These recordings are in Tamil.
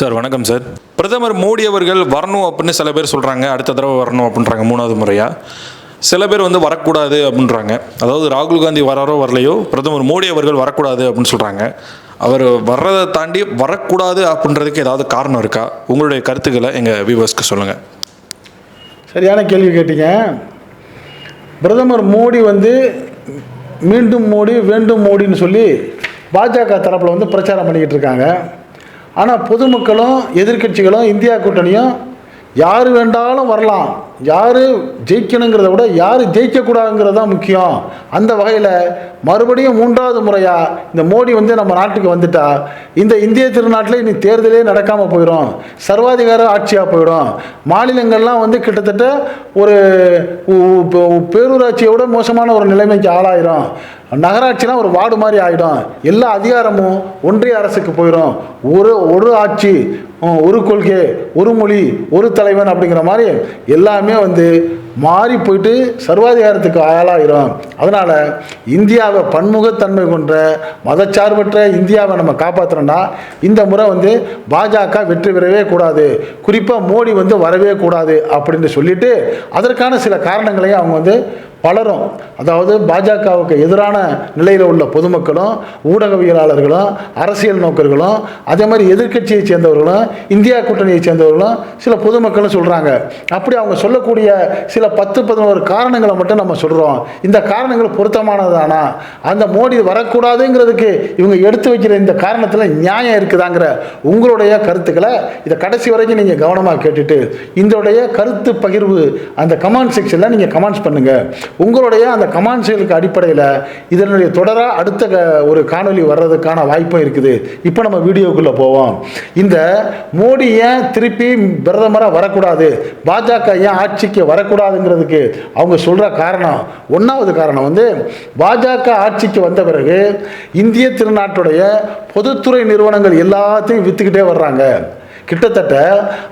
சார் வணக்கம் சார். பிரதமர் மோடி அவர்கள் வரணும் அப்படின்னு சில பேர் சொல்கிறாங்க அடுத்த தடவை வரணும் அப்படின்றாங்க மூணாவது முறையாக சில பேர் வந்து வரக்கூடாது அப்படின்றாங்க. அதாவது ராகுல் காந்தி வராரோ வரலையோ பிரதமர் மோடி அவர்கள் வரக்கூடாது அப்படின்னு சொல்கிறாங்க அவர் வர்றதை தாண்டி வரக்கூடாது அப்படின்றதுக்கு ஏதாவது காரணம் இருக்கா? உங்களுடைய கருத்துக்களை எங்கள் வியூவர்ஸ்க்கு சொல்லுங்கள் சரியான கேள்வி கேட்டீங்க. பிரதமர் மோடி வந்து மீண்டும் மோடி வேண்டும் மோடின்னு சொல்லி பாஜக தரப்பில் வந்து பிரச்சாரம் பண்ணிக்கிட்டு இருக்காங்க. ஆனால் பொதுமக்களும் எதிர்க்கட்சிகளும் இந்தியா கூட்டணியும் யார் வேண்டாலும் வரலாம். யார் ஜெயிக்கணுங்கிறத விட யார் ஜெயிக்கக்கூடாதுங்கிறது தான் முக்கியம். அந்த வகையில் மறுபடியும் மூன்றாவது முறையாக இந்த மோடி வந்து நம்ம நாட்டுக்கு வந்துட்டா இந்த இந்திய திருநாட்டில் இனி தேர்தலே நடக்காமல் போயிடும். சர்வாதிகார ஆட்சியாக போயிடும். மாநிலங்கள்லாம் வந்து கிட்டத்தட்ட ஒரு உ- பேரூராட்சியை விட மோசமான ஒரு நிலைமைக்கு ஆளாயிரும். நகராட்சினா ஒரு வார்டு மாதிரி ஆகிடும் எல்லா அதிகாரமும் ஒன்றிய அரசுக்கு போயிடும் ஒரு ஒரு ஆட்சி ஒரு கொள்கை ஒரு மொழி ஒரு தலைவன் அப்படிங்கிற மாதிரி எல்லாமே வந்து மாறி போயிட்டு சர்வாதிகாரத்துக்கு ஆளாயிரும். அதனால் இந்தியாவை பன்முகத்தன்மை கொண்ட மதச்சார்பற்ற இந்தியாவை நம்ம காப்பாற்றுறோன்னா இந்த முறை வந்து பாஜக வெற்றி பெறவே கூடாது. குறிப்பாக மோடி வந்து வரவே கூடாது அப்படின்னு சொல்லிட்டு அதற்கான சில காரணங்களையும் அவங்க வந்து பலரும் அதாவது பாஜகவுக்கு எதிரான நிலையில் உள்ள பொதுமக்களும் ஊடகவியலாளர்களும் அரசியல் நோக்கர்களும் அதே மாதிரி எதிர்க்கட்சியை சேர்ந்தவர்களும் இந்தியா கூட்டணியை சேர்ந்தவர்களும் சில பொதுமக்களும் சொல்கிறாங்க அப்படி அவங்க சொல்லக்கூடிய சில பத்து பதினோரு காரணங்களை மட்டும் நம்ம சொல்கிறோம் இந்த காரணங்கள் பொருத்தமானதானா? அந்த மோடி வரக்கூடாதுங்கிறதுக்கு இவங்க எடுத்து வைக்கிற இந்த காரணத்தில் நியாயம் இருக்குதாங்கிற உங்களுடைய கருத்துக்களை இதை கடைசி வரைக்கும் நீங்கள் கவனமாக கேட்டுட்டு இதோடைய கருத்து பகிர்வு அந்த கமெண்ட் செக்ஷனில் நீங்கள் கமெண்ட்ஸ் பண்ணுங்கள் உங்களுடைய அந்த கமெண்ட்ஸ்களுக்கு அடிப்படையில் இதனுடைய தொடராக அடுத்த க- ஒரு காணொளி வர்றதுக்கான வாய்ப்பும் இருக்குது. இப்போ நம்ம வீடியோக்குள்ளே போவோம். இந்த மோடி ஏன் திருப்பி பிரதமராக வரக்கூடாது? பாஜக ஏன் ஆட்சிக்கு வரக்கூடாதுங்கிறதுக்கு அவங்க சொல்கிற காரணம் ஒன்றாவது காரணம் வந்து பாஜக ஆட்சிக்கு வந்த பிறகு இந்திய திருநாட்டுடைய பொதுத்துறை நிறுவனங்கள் எல்லாத்தையும் விற்றுக்கிட்டே வர்றாங்க. கிட்டத்தட்ட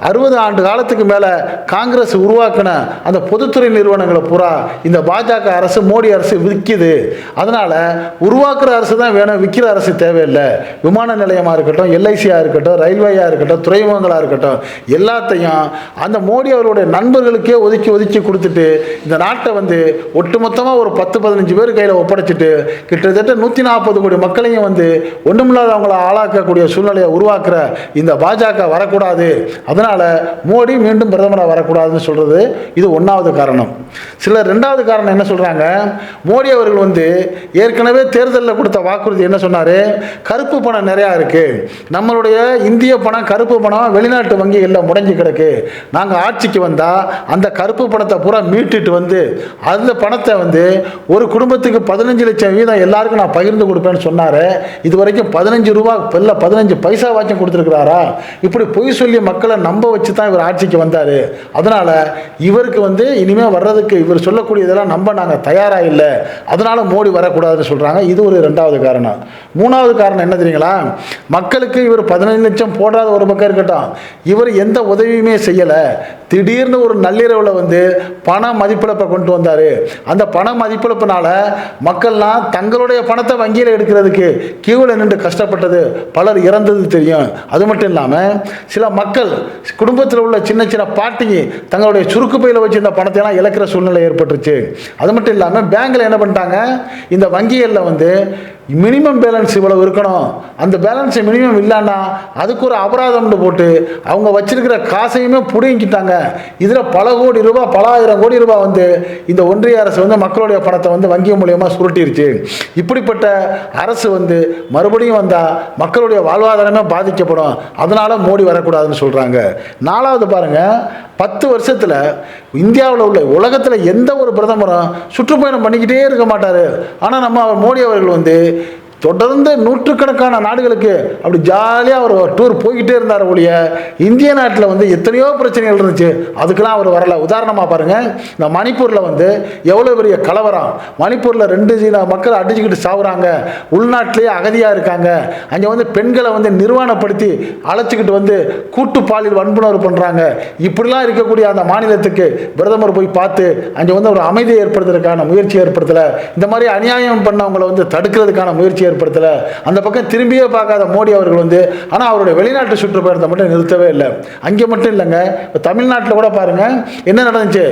அறுபது ஆண்டு காலத்துக்கு மேலே காங்கிரஸ் உருவாக்கின அந்த பொதுத்துறை நிறுவனங்களை பூரா இந்த பாஜக அரசு மோடி அரசு விற்கிது. அதனால் உருவாக்குற அரசு தான் வேணும் விற்கிற அரசு தேவையில்லை. விமான நிலையமாக இருக்கட்டும் எல்ஐசியாக இருக்கட்டும் ரயில்வேயாக இருக்கட்டும் துறைமுகங்களாக இருக்கட்டும் எல்லாத்தையும் அந்த மோடி அவருடைய நண்பர்களுக்கே ஒதுக்கி ஒதுக்கி கொடுத்துட்டு இந்த நாட்டை வந்து ஒட்டுமொத்தமாக ஒரு பத்து பதினஞ்சு பேர் கையில் ஒப்படைச்சிட்டு கிட்டத்தட்ட நூற்றி நாற்பது கோடி மக்களையும் வந்து ஒன்றுமில்லாதவங்களை ஆளாக்கக்கூடிய சூழ்நிலையை உருவாக்குற இந்த பாஜக வர வரக்கூடாது. அதனால் மோடி மீண்டும் பிரதமராக வரக்கூடாதுன்னு சொல்கிறது இது ஒன்றாவது காரணம். சிலர் ரெண்டாவது காரணம் என்ன சொல்கிறாங்க மோடி அவர்கள் வந்து ஏற்கனவே தேர்தலில் கொடுத்த வாக்குறுதி என்ன சொன்னார்? கருப்பு பணம் நிறையா இருக்குது நம்மளுடைய இந்திய பணம் கருப்பு பணம் வெளிநாட்டு வங்கிகளில் முடங்கி கிடக்கு. நாங்கள் ஆட்சிக்கு வந்தால் அந்த கருப்பு பணத்தை பூரா மீட்டுட்டு வந்து அந்த பணத்தை வந்து ஒரு குடும்பத்துக்கு பதினஞ்சு லட்சம் வீதம் எல்லாருக்கும் நான் பகிர்ந்து கொடுப்பேன்னு சொன்னார். இது வரைக்கும் பதினஞ்சு ரூபா இல்லை பதினஞ்சு பைசா வாச்சும் கொடுத்துருக்கிறாரா? இப்படி பொய் சொல்லி மக்களை நம்ப வச்சு தான் இவர் ஆட்சிக்கு வந்தார். அதனால் இவருக்கு வந்து இனிமேல் வர்றதுக்கு இவர் சொல்லக்கூடியதெல்லாம் நம்ப நாங்கள் தயாராக இல்லை. அதனால் மோடி வரக்கூடாதுன்னு சொல்கிறாங்க இது ஒரு ரெண்டாவது காரணம். மூணாவது காரணம் என்ன தெரியுங்களா? மக்களுக்கு இவர் பதினஞ்சு லட்சம் போடாத ஒரு பக்கம் இருக்கட்டும். இவர் எந்த உதவியுமே செய்யலை. திடீர்னு ஒரு நள்ளிரவில் வந்து பண மதிப்பிழப்பை கொண்டு வந்தார். அந்த பண மதிப்பிழப்பினால மக்கள்லாம் தங்களுடைய பணத்தை வங்கியில் எடுக்கிறதுக்கு கியூவில் நின்று கஷ்டப்பட்டது. பலர் இறந்தது தெரியும். அது மட்டும் இல்லாமல் சில மக்கள் குடும்பத்தில் உள்ள சின்ன சின்ன பாட்டிங்க தங்களுடைய சுருக்கு பையில் வச்சிருந்த பணத்தை எல்லாம் இழக்கிற சூழ்நிலை ஏற்பட்டுருச்சு. அது மட்டும் இல்லாமல் பேங்கில் என்ன பண்ணிட்டாங்க? இந்த வங்கிகளில் வந்து மினிமம் பேலன்ஸ் இவ்வளவு இருக்கணும். அந்த பேலன்ஸை மினிமம் இல்லைன்னா அதுக்கு ஒரு அபராதம்னு போட்டு அவங்க வச்சிருக்கிற காசையுமே புடுங்கிட்டாங்க இதில் பல கோடி ரூபாய் பல ஆயிரம் கோடி ரூபாய் வந்து இந்த ஒன்றிய அரசு வந்து மக்களுடைய பணத்தை வந்து வங்கி மூலியமாக சுருட்டிருச்சு. இப்படிப்பட்ட அரசு வந்து மறுபடியும் வந்தால் மக்களுடைய வாழ்வாதாரமே பாதிக்கப்படும். அதனால் மோடி வரக்கூடாதுன்னு சொல்கிறாங்க நாலாவது பாருங்க பத்து வருஷத்தில் இந்தியாவில் உள்ள உலகத்தில் எந்த ஒரு பிரதமரும் சுற்றுப்பயணம் பண்ணிக்கிட்டே இருக்க மாட்டார். ஆனால் நம்ம அவர் மோடி அவர்கள் வந்து தொடர்ந்து நூற்றுக்கணக்கான நாடுகளுக்கு அப்படி ஜாலியாக அவர் டூர் போய்கிட்டே இருந்தார் ஒழிய இந்திய நாட்டில் வந்து எத்தனையோ பிரச்சனைகள் இருந்துச்சு. அதுக்கெல்லாம் அவர் வரல. உதாரணமாக பாருங்கள் இந்த மணிப்பூரில் வந்து எவ்வளோ பெரிய கலவரம். மணிப்பூரில் ரெண்டு சீன மக்கள் அடிச்சுக்கிட்டு சாவுறாங்க. உள்நாட்டிலேயே அகதியாக இருக்காங்க. அங்கே வந்து பெண்களை வந்து நிர்வாணப்படுத்தி அழைச்சிக்கிட்டு வந்து கூட்டு பாலியல் வன்புணர்வு பண்ணுறாங்க இப்படிலாம் இருக்கக்கூடிய அந்த மாநிலத்துக்கு பிரதமர் போய் பார்த்து அங்கே வந்து ஒரு அமைதியை ஏற்படுத்துறதுக்கான முயற்சி ஏற்படுத்தலை. இந்த மாதிரி அநியாயம் பண்ணவங்களை வந்து தடுக்கிறதுக்கான முயற்சி ஏற்படுத்தலை. அந்த பக்கம் திரும்பியே பார்க்காத மோடி அவர்கள் வந்து ஆனால் அவருடைய வெளிநாட்டு சுற்றுப்பயணத்தை மட்டும் நிறுத்தவே இல்லை. அங்கே மட்டும் இல்லைங்க. இப்போ தமிழ்நாட்டில் கூட பாருங்கள் என்ன நடந்துச்சு?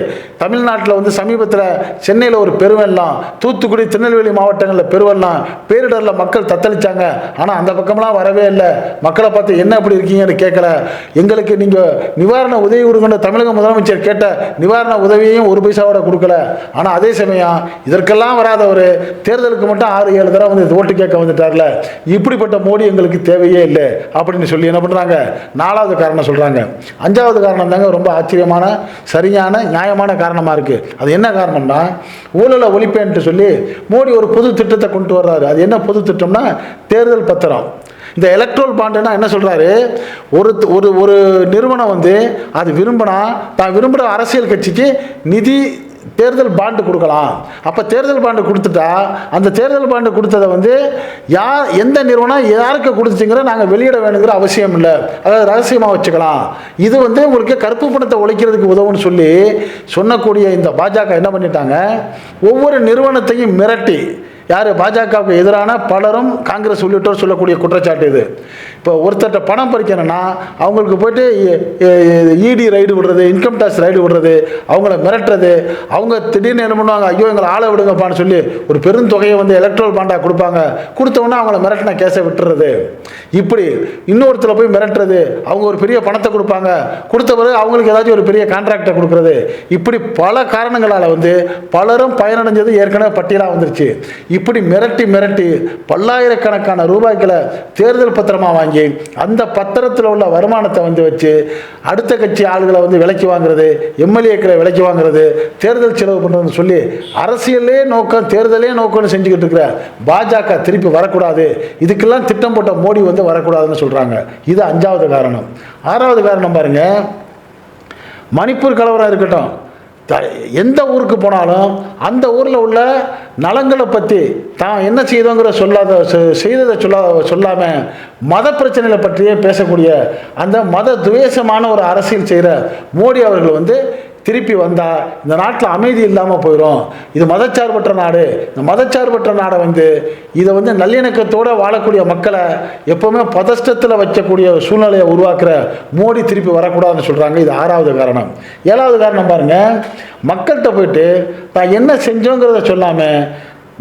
தமிழ்நாட்டில் வந்து சமீபத்தில் சென்னையில் ஒரு பெருவெள்ளம் தூத்துக்குடி திருநெல்வேலி மாவட்டங்களில் பெருவெள்ளம் பேரிடரில் மக்கள் தத்தளிச்சாங்க. ஆனால் அந்த பக்கம்லாம் வரவே இல்லை. மக்களை பார்த்து என்ன அப்படி இருக்கீங்கன்னு கேட்கல எங்களுக்கு நீங்கள் நிவாரண உதவி கொடுங்கன்னு தமிழக முதலமைச்சர் கேட்ட நிவாரண உதவியையும் ஒரு பைசாவோட கொடுக்கல. ஆனால் அதே சமயம் இதற்கெல்லாம் வராத ஒரு தேர்தலுக்கு மட்டும் ஆறு ஏழு தடவை வந்து ஓட்டு கேட்க வந்துட்டார்ல இப்படிப்பட்ட மோடி எங்களுக்கு தேவையே இல்லை அப்படின்னு சொல்லி என்ன பண்ணுறாங்க நாலாவது காரணம் சொல்கிறாங்க அஞ்சாவது காரணம் தாங்க ரொம்ப ஆச்சரியமான சரியான நியாயமான காரணமாக இருக்குது அது என்ன காரணம்னா ஊழலை ஒழிப்பேன்ட்டு சொல்லி மோடி ஒரு புது திட்டத்தை கொண்டு வர்றாரு. அது என்ன பொது திட்டம்னா தேர்தல் பத்திரம். இந்த எலக்ட்ரோல் பாண்டுனா என்ன சொல்கிறாரு ஒரு ஒரு ஒரு நிறுவனம் வந்து அது விரும்பினா தான் விரும்புகிற அரசியல் கட்சிக்கு நிதி தேர்தல் பாண்டு கொடுக்கலாம். அப்போ தேர்தல் பாண்டு கொடுத்துட்டா அந்த தேர்தல் பாண்டு கொடுத்ததை வந்து யார் எந்த நிறுவனம் யாருக்கு கொடுத்துச்சுங்கிற நாங்கள் வெளியிட வேணுங்கிற அவசியம் இல்லை. அதாவது ரகசியமாக வச்சுக்கலாம். இது வந்து உங்களுக்கு கருப்பு பணத்தை ஒழிக்கிறதுக்கு உதவுன்னு சொல்லி சொன்னக்கூடிய இந்த பாஜக என்ன பண்ணிட்டாங்க? ஒவ்வொரு நிறுவனத்தையும் மிரட்டி யார் பாஜகவுக்கு எதிரான பலரும் காங்கிரஸ் உள்ளிட்டோர் சொல்லக்கூடிய குற்றச்சாட்டு இது இப்போ ஒருத்தர்கிட்ட பணம் பறிக்கணும்னா அவங்களுக்கு போயிட்டு இடி ரைடு விடுறது இன்கம் டேக்ஸ் ரைடு விடுறது அவங்கள மிரட்டுறது அவங்க திடீர்னு என்ன பண்ணுவாங்க ஐயோ எங்களை ஆளை விடுங்கப்பான்னு சொல்லி ஒரு பெருந்தொகையை வந்து எலக்ட்ரல் பாண்டாக கொடுப்பாங்க கொடுத்தவொன்னே அவங்கள மிரட்டின கேஸை விட்டுறது இப்படி இன்னொருத்தர் போய் மிரட்டுறது அவங்க ஒரு பெரிய பணத்தை கொடுப்பாங்க கொடுத்த பிறகு அவங்களுக்கு ஏதாச்சும் ஒரு பெரிய கான்ட்ராக்டை கொடுக்குறது இப்படி பல காரணங்களால் வந்து பலரும் பயனடைஞ்சது ஏற்கனவே பட்டியலாக வந்துருச்சு இப்படி மிரட்டி மிரட்டி பல்லாயிரக்கணக்கான ரூபாய்களை தேர்தல் பத்திரமாக வாங்கி அந்த பத்திரத்தில் உள்ள வருமானத்தை வந்து வச்சு அடுத்த கட்சி ஆளுகளை வந்து விலைக்கு வாங்குறது எம்எல்ஏக்களை விலைக்கு வாங்குறது தேர்தல் செலவு பண்ணுறதுன்னு சொல்லி அரசியலே நோக்கம் தேர்தலே நோக்கம்னு செஞ்சுக்கிட்டு இருக்கிற பாஜக திருப்பி வரக்கூடாது. இதுக்கெல்லாம் திட்டம் போட்ட மோடி வந்து வரக்கூடாதுன்னு சொல்கிறாங்க இது அஞ்சாவது காரணம். ஆறாவது காரணம் பாருங்கள் மணிப்பூர் கலவரம் இருக்கட்டும். த- எந்த ஊருக்கு போனாலும் அந்த ஊரில் உள்ள நலங்களை பற்றி தான் என்ன செய்தோங்கிற சொல்லாத செ- செய்ததை சொல்ல சொல்லாமல் மத பிரச்சனைகளை பற்றியே பேசக்கூடிய அந்த மத துவேஷமான ஒரு அரசியல் செய்கிற மோடி அவர்கள் வந்து திருப்பி வந்தால் இந்த நாட்டில் அமைதி இல்லாமல் போயிடும் இது மதச்சார்பற்ற நாடு. இந்த மதச்சார்பற்ற நாடை வந்து இதை வந்து நல்லிணக்கத்தோடு வாழக்கூடிய மக்களை எப்போவுமே பதஷ்டத்தில் வைக்கக்கூடிய சூழ்நிலையை உருவாக்குற மோடி திருப்பி வரக்கூடாதுன்னு சொல்கிறாங்க இது ஆறாவது காரணம். ஏழாவது காரணம் பாருங்கள் மக்கள்கிட்ட போயிட்டு தான் என்ன செஞ்சோங்கிறத சொல்லாமல்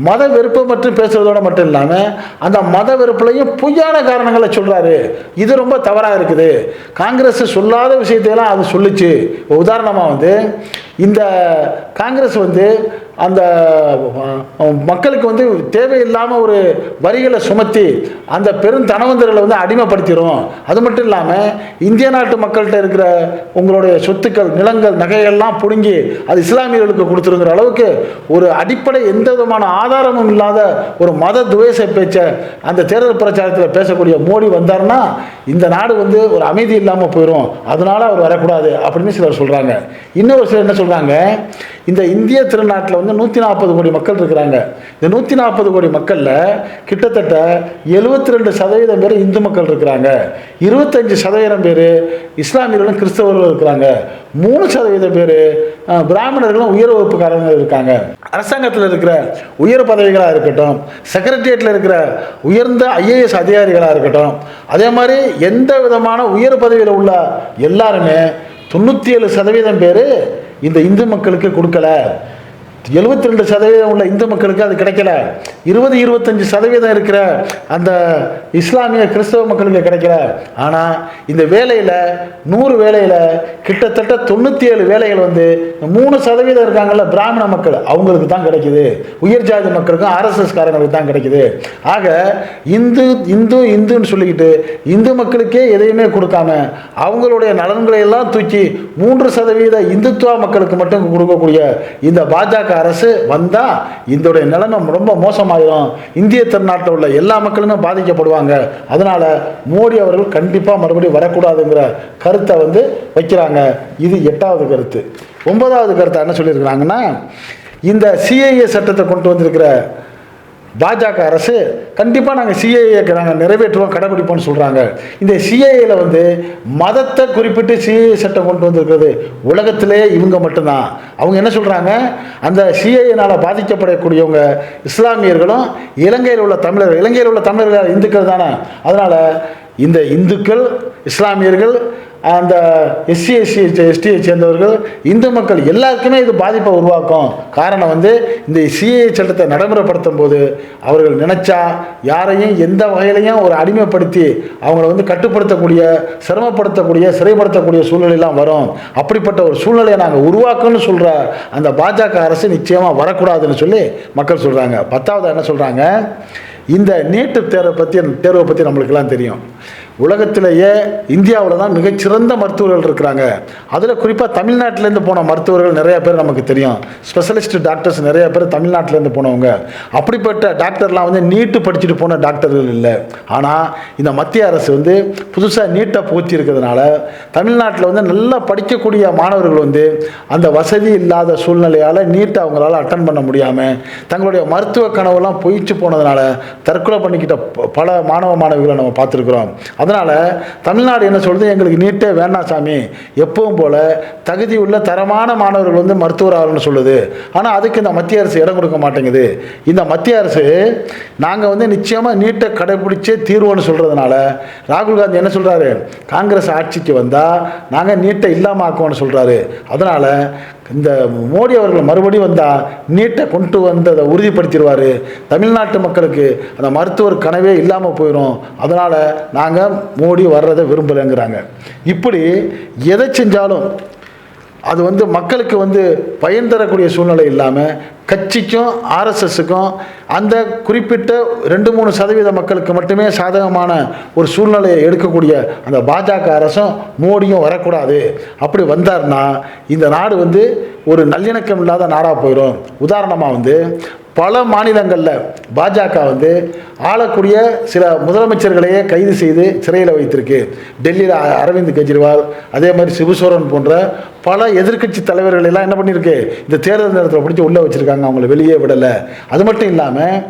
மத வெறுப்பு மற்றும் பேசுவதோடு மட்டும் இல்லாமல் அந்த மத வெறுப்புலையும் பொய்யான காரணங்களை சொல்கிறாரு இது ரொம்ப தவறாக இருக்குது. காங்கிரஸ் சொல்லாத விஷயத்தையெல்லாம் அது சொல்லுச்சு. உதாரணமாக வந்து இந்த காங்கிரஸ் வந்து அந்த மக்களுக்கு வந்து தேவையில்லாமல் ஒரு வரிகளை சுமத்தி அந்த பெரும் தனவந்தர்களை வந்து அடிமைப்படுத்திடும் அது மட்டும் இல்லாமல் இந்திய நாட்டு மக்கள்கிட்ட இருக்கிற உங்களுடைய சொத்துக்கள் நிலங்கள் நகைகள்லாம் பிடுங்கி அது இஸ்லாமியர்களுக்கு கொடுத்துருங்கிற அளவுக்கு ஒரு அடிப்படை எந்த விதமான ஆதாரமும் இல்லாத ஒரு மத துவேஷ பேச்சை அந்த தேர்தல் பிரச்சாரத்தில் பேசக்கூடிய மோடி வந்தாருன்னா இந்த நாடு வந்து ஒரு அமைதி இல்லாமல் போயிடும் அதனால அவர் வரக்கூடாது அப்படின்னு சிலர் சொல்கிறாங்க இன்னொரு சிலர் என்ன சொல்கிறாங்க இந்த இந்திய திருநாட்டில் வந்து நூற்றி நாற்பது கோடி மக்கள் இருக்கிறாங்க. இந்த நூற்றி நாற்பது கோடி மக்களில் கிட்டத்தட்ட எழுபத்தி ரெண்டு சதவீதம் பேர் இந்து மக்கள் இருக்கிறாங்க. இருபத்தஞ்சு சதவீதம் பேர் இஸ்லாமியர்களும் கிறிஸ்தவர்களும் இருக்கிறாங்க. மூணு சதவீதம் பேர் பிராமணர்களும் உயர் வகுப்புக்காரங்க இருக்காங்க. அரசாங்கத்தில் இருக்கிற உயர் பதவிகளாக இருக்கட்டும் செக்ரட்டரியேட்டில் இருக்கிற உயர்ந்த ஐஏஎஸ் அதிகாரிகளாக இருக்கட்டும் அதே மாதிரி எந்த விதமான உயர் பதவியில் உள்ள எல்லாருமே தொண்ணூற்றி ஏழு சதவீதம் பேர் இந்த இந்து மக்களுக்கு கொடுக்கல. எழுபத்தி ரெண்டு சதவீதம் உள்ள இந்து மக்களுக்கு அது கிடைக்கல. இருபது இருபத்தஞ்சு சதவீதம் இருக்கிற அந்த இஸ்லாமிய கிறிஸ்தவ மக்களுக்கு கிடைக்கல. ஆனால் இந்த வேலையில் நூறு வேலையில் கிட்டத்தட்ட தொண்ணூற்றி ஏழு வேலைகள் வந்து மூணு சதவீதம் இருக்காங்கள்ல பிராமண மக்கள். அவங்களுக்கு தான் கிடைக்குது. உயர் ஜாதி மக்களுக்கும் ஆர்எஸ்எஸ் காரங்களுக்கு தான் கிடைக்குது. ஆக இந்து இந்து இந்துன்னு சொல்லிக்கிட்டு இந்து மக்களுக்கே எதையுமே கொடுக்காம அவங்களுடைய நலன்களை எல்லாம் தூக்கி மூன்று சதவீத இந்துத்துவ மக்களுக்கு மட்டும் கொடுக்கக்கூடிய இந்த பாஜக அரசு வந்தால் இதோடைய நிலைமை ரொம்ப மோசமாயிடும் இந்திய திருநாட்டில் உள்ள எல்லா மக்களுமே பாதிக்கப்படுவாங்க. அதனால் மோடி அவர்கள் கண்டிப்பாக மறுபடியும் வரக்கூடாதுங்கிற கருத்தை வந்து வைக்கிறாங்க. இது எட்டாவது கருத்து. ஒன்பதாவது கருத்தை என்ன சொல்லியிருக்கிறாங்கன்னா இந்த சிஐஏ சட்டத்தை கொண்டு வந்திருக்கிற பாஜக அரசு கண்டிப்பாக நாங்கள் சிஏஏக்கு நாங்கள் நிறைவேற்றுவோம் கடைபிடிப்போம்னு சொல்கிறாங்க இந்த சிஏஏல வந்து மதத்தை குறிப்பிட்டு சிஏஏ சட்டம் கொண்டு வந்திருக்கிறது உலகத்திலேயே இவங்க மட்டும்தான். அவங்க என்ன சொல்கிறாங்க அந்த சிஏஏனால் பாதிக்கப்படக்கூடியவங்க இஸ்லாமியர்களும் இலங்கையில் உள்ள தமிழர்கள் இலங்கையில் உள்ள தமிழர்கள் இந்துக்கள் தானே. அதனால் இந்த இந்துக்கள் இஸ்லாமியர்கள் அந்த எஸ்சி எஸ்சி எஸ்டியை சேர்ந்தவர்கள் இந்து மக்கள் எல்லாருக்குமே இது பாதிப்பை உருவாக்கும். காரணம் வந்து இந்த சிஏஏ சட்டத்தை நடைமுறைப்படுத்தும் போது அவர்கள் நினச்சா யாரையும் எந்த வகையிலையும் ஒரு அடிமைப்படுத்தி அவங்கள வந்து கட்டுப்படுத்தக்கூடிய சிரமப்படுத்தக்கூடிய சிறைப்படுத்தக்கூடிய சூழ்நிலையெல்லாம் வரும். அப்படிப்பட்ட ஒரு சூழ்நிலையை நாங்கள் உருவாக்கணும்னு சொல்கிற அந்த பாஜக அரசு நிச்சயமாக வரக்கூடாதுன்னு சொல்லி மக்கள் சொல்கிறாங்க பத்தாவது என்ன சொல்கிறாங்க இந்த நீட்டு தேர்வை பற்றி தேர்வை பற்றி நம்மளுக்கெல்லாம் தெரியும். உலகத்திலேயே இந்தியாவில் தான் மிகச்சிறந்த மருத்துவர்கள் இருக்கிறாங்க. அதில் குறிப்பாக தமிழ்நாட்டிலேருந்து போன மருத்துவர்கள் நிறைய பேர் நமக்கு தெரியும். ஸ்பெஷலிஸ்ட் டாக்டர்ஸ் நிறைய பேர் தமிழ்நாட்டிலேருந்து போனவங்க. அப்படிப்பட்ட டாக்டர்லாம் வந்து நீட்டு படிச்சுட்டு போன டாக்டர்கள் இல்லை. ஆனால் இந்த மத்திய அரசு வந்து புதுசாக நீட்டை பூச்சி இருக்கிறதுனால தமிழ்நாட்டில் வந்து நல்லா படிக்கக்கூடிய மாணவர்கள் வந்து அந்த வசதி இல்லாத சூழ்நிலையால் நீட்டை அவங்களால அட்டன் பண்ண முடியாமல் தங்களுடைய மருத்துவ கனவுலாம் பொய்ச்சு போனதுனால தற்கொலை பண்ணிக்கிட்ட ப- பல மாணவ மாணவிகளை நம்ம பார்த்துருக்குறோம். அதனால் தமிழ்நாடு என்ன சொல்கிறது எங்களுக்கு நீட்டே வேண்டாம் சாமி. எப்பவும் போல் தகுதி உள்ள தரமான மாணவர்கள் வந்து மருத்துவர் ஆகணும்னு சொல்லுது. ஆனால் அதுக்கு இந்த மத்திய அரசு இடம் கொடுக்க மாட்டேங்குது. இந்த மத்திய அரசு நாங்கள் வந்து நிச்சயமாக நீட்டை கடைபிடிச்சே தீர்வோன்னு சொல்கிறதுனால ராகுல் காந்தி என்ன சொல்கிறாரு காங்கிரஸ் ஆட்சிக்கு வந்தால் நாங்கள் நீட்டை இல்லாமல் ஆக்குவோம்னு சொல்கிறாரு அதனால் இந்த மோடி அவர்கள் மறுபடியும் வந்தால் நீட்டை கொண்டு வந்து அதை உறுதிப்படுத்திடுவார். தமிழ்நாட்டு மக்களுக்கு அந்த மருத்துவர் கனவே இல்லாமல் போயிடும் அதனால் நாங்கள் மோடி வர்றதை விரும்பலைங்கிறாங்க. இப்படி எதை செஞ்சாலும் அது வந்து மக்களுக்கு வந்து பயன் தரக்கூடிய சூழ்நிலை இல்லாமல் கட்சிக்கும் ஆர்எஸ்எஸ்ஸுக்கும் அந்த குறிப்பிட்ட ரெண்டு மூணு சதவீத மக்களுக்கு மட்டுமே சாதகமான ஒரு சூழ்நிலையை எடுக்கக்கூடிய அந்த பாஜக அரசும் மோடியும் வரக்கூடாது. அப்படி வந்தார்னா இந்த நாடு வந்து ஒரு நல்லிணக்கம் இல்லாத நாடாக போயிடும் உதாரணமாக வந்து பல மாநிலங்களில் பாஜக வந்து ஆளக்கூடிய சில முதலமைச்சர்களையே கைது செய்து சிறையில் வைத்திருக்கு. டெல்லியில் அ- அரவிந்த் கெஜ்ரிவால் அதே மாதிரி சிவசோரன் போன்ற பல எதிர்க்கட்சி தலைவர்கள் எல்லாம் என்ன பண்ணியிருக்கு? இந்த தேர்தல் நேரத்தில் பிடிச்சி உள்ளே வச்சுருக்காங்க. அவங்கள வெளியே விடலை. அது மட்டும் இல்லாமல்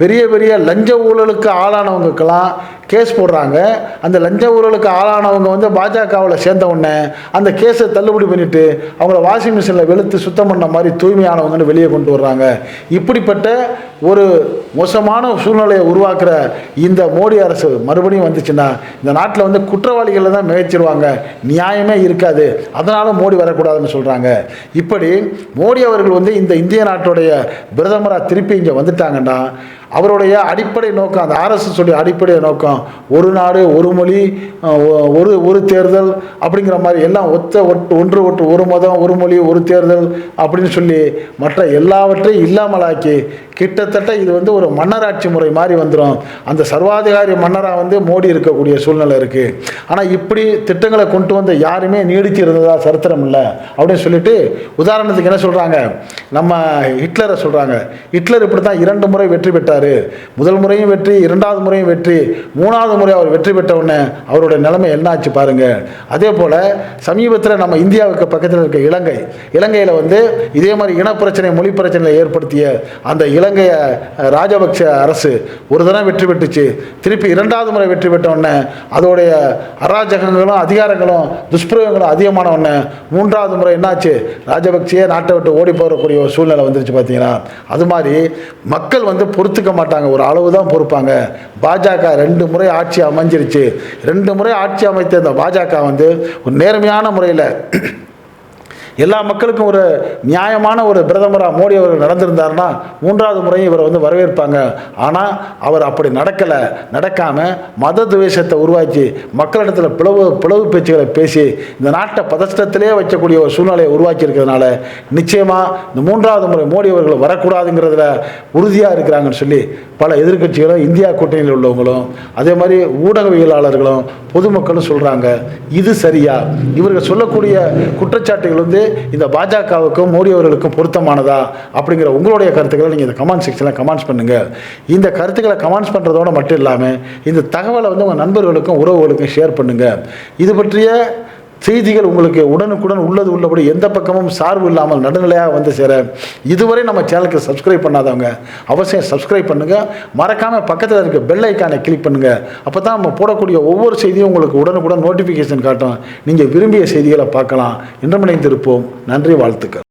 பெரிய பெரிய லஞ்ச ஊழலுக்கு ஆளானவங்களுக்கெல்லாம் கேஸ் போடுறாங்க. அந்த லஞ்ச ஊழலுக்கு ஆளானவங்க வந்து பாஜகவில் சேர்ந்த உடனே அந்த கேஸை தள்ளுபடி பண்ணிவிட்டு அவங்கள வாஷிங் மிஷினில் வெளுத்து சுத்தம் பண்ண மாதிரி தூய்மையானவங்கன்னு வெளியே கொண்டு வர்றாங்க. இப்படிப்பட்ட ஒரு மோசமான சூழ்நிலையை உருவாக்குற இந்த மோடி அரசு மறுபடியும் வந்துச்சுன்னா இந்த நாட்டில் வந்து குற்றவாளிகளை தான் மிகச்சிருவாங்க. நியாயமே இருக்காது. அதனால் மோடி வரக்கூடாதுன்னு சொல்கிறாங்க இப்படி மோடி அவர்கள் வந்து இந்த இந்திய நாட்டுடைய பிரதமராக திருப்பி இங்கே வந்துட்டாங்கன்னா அவருடைய அடிப்படை நோக்கம் அந்த ஆர்எஸ்எஸ் உடைய அடிப்படை நோக்கம் ஒரு நாடு ஒரு மொழி ஒரு ஒரு தேர்தல் அப்படிங்கிற மாதிரி எல்லாம் ஒத்த ஒட்டு ஒன்று ஒட்டு ஒரு மதம் ஒரு மொழி ஒரு தேர்தல் அப்படின்னு சொல்லி மற்ற எல்லாவற்றையும் இல்லாமலாக்கி கிட்டத்தட்ட இது வந்து ஒரு மன்னராட்சி முறை மாதிரி வந்துடும் அந்த சர்வாதிகாரி மன்னராக வந்து மோடி இருக்கக்கூடிய சூழ்நிலை இருக்குது ஆனால் இப்படி திட்டங்களை கொண்டு வந்த யாருமே நீடித்து இருந்ததா சரித்திரம் இல்லை. அப்படின்னு சொல்லிட்டு உதாரணத்துக்கு என்ன சொல்கிறாங்க நம்ம ஹிட்லரை சொல்கிறாங்க ஹிட்லர் இப்படி தான் இரண்டு முறை வெற்றி பெற்றார். முதல் முறையும் வெற்றி இரண்டாவது முறையும் வெற்றி மூணாவது முறை அவர் வெற்றி பெற்ற உடனே அவருடைய நிலைமை என்னாச்சு பாருங்கள் அதே போல் சமீபத்தில் நம்ம இந்தியாவுக்கு பக்கத்தில் இருக்க இலங்கை. இலங்கையில் வந்து இதே மாதிரி இனப்பிரச்சனை மொழி பிரச்சனையை ஏற்படுத்திய அந்த இலங்கைய அஹ், ராஜபக்ஷ அரசு ஒரு தடவை வெற்றி பெற்றுச்சு. திருப்பி இரண்டாவது முறை வெற்றி பெற்ற உடனே அதோடைய அராஜகங்களும் அதிகாரங்களும் துஷ்பிரயோகங்களும் அதிகமான உடனே மூன்றாவது முறை என்னாச்சு? ராஜபக்சே நாட்டை விட்டு ஓடி போகக்கூடிய ஒரு சூழ்நிலை வந்துருச்சு பார்த்தீங்களா அது மாதிரி மக்கள் வந்து பொறுத்துக்க மாட்டாங்க. ஒரு அளவு தான் பொறுப்பாங்க. பாஜக ரெண்டு முறை ஆட்சி அமைஞ்சிருச்சு. ரெண்டு முறை ஆட்சி அமைத்த இந்த பாஜக வந்து ஒரு நேர்மையான முறையில் எல்லா மக்களுக்கும் ஒரு நியாயமான ஒரு பிரதமராக மோடி அவர்கள் நடந்திருந்தாருன்னா மூன்றாவது முறையும் இவரை வந்து வரவேற்பாங்க. ஆனால் அவர் அப்படி நடக்கலை. நடக்காமல் மத துவேஷத்தை உருவாக்கி மக்களிடத்தில் பிளவு பிளவு பேச்சுகளை பேசி இந்த நாட்டை பதஷ்டத்திலே வைக்கக்கூடிய ஒரு சூழ்நிலையை உருவாக்கி இருக்கிறதுனால நிச்சயமாக இந்த மூன்றாவது முறை மோடி அவர்கள் வரக்கூடாதுங்கிறதுல உறுதியாக இருக்கிறாங்கன்னு சொல்லி பல எதிர்க்கட்சிகளும் இந்தியா கூட்டணியில் உள்ளவங்களும் அதே மாதிரி ஊடகவியலாளர்களும் பொதுமக்களும் சொல்கிறாங்க இது சரியா? இவர்கள் சொல்லக்கூடிய குற்றச்சாட்டுகள் வந்து இந்த பாஜகவுக்கும் மோடி அவர்களுக்கும் பொருத்தமானதா அப்படிங்கிற உங்களுடைய கருத்துக்களை நீங்கள் இந்த கமெண்ட் செக்ஷனில் கமெண்ட்ஸ் பண்ணுங்கள் இந்த கருத்துக்களை கமெண்ட்ஸ் பண்ணுறதோட மட்டும் இல்லாமல் இந்த தகவலை வந்து உங்கள் நண்பர்களுக்கும் உறவுகளுக்கும் ஷேர் பண்ணுங்கள் இது பற்றிய செய்திகள் உங்களுக்கு உடனுக்குடன் உள்ளது உள்ளபடி எந்த பக்கமும் சார்பு இல்லாமல் நடுநிலையாக வந்து சேர இதுவரை நம்ம சேனலுக்கு சப்ஸ்கிரைப் பண்ணாதவங்க அவசியம் சப்ஸ்கிரைப் பண்ணுங்கள் மறக்காமல் பக்கத்தில் இருக்க பெல் ஐக்கானை கிளிக் பண்ணுங்கள் அப்போ தான் நம்ம போடக்கூடிய ஒவ்வொரு செய்தியும் உங்களுக்கு உடனுக்குடன் நோட்டிஃபிகேஷன் காட்டும். நீங்கள் விரும்பிய செய்திகளை பார்க்கலாம். இன்றமடைந்திருப்போம் நன்றி வாழ்த்துக்கள்.